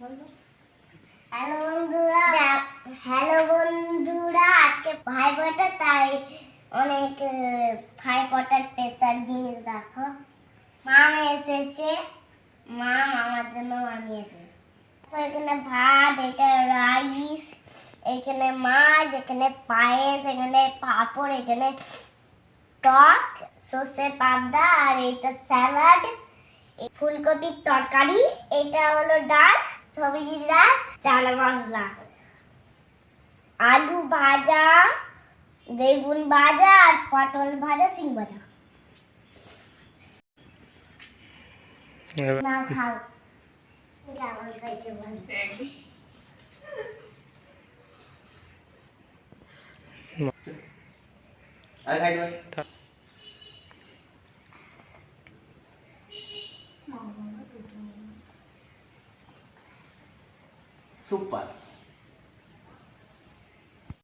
Hello বন্ধুরা। Hello বন্ধুরা। আজকে ভাই তাই অনেক ভাই স্পেশাল জিনিস, দেখো। মাম এসেছে। মা জন্য বানিয়েছে। এখানে ভাত এটা রাইস এখানে মাছ, এখানে পায়েস, এখানে পাঁপড়, এখানে টক, সর্ষে পাবদা, আর এটা স্যালাড ফুলকপির তরকারি, এটা হলো ডাল সবজি ডাল চানা মশলা। আলু ভাজা বেগুন ভাজা আর পটল ভাজা সিং ভাজা। না খাও। কেমন হয়েছে বলো। আরে খাই দেবে Super.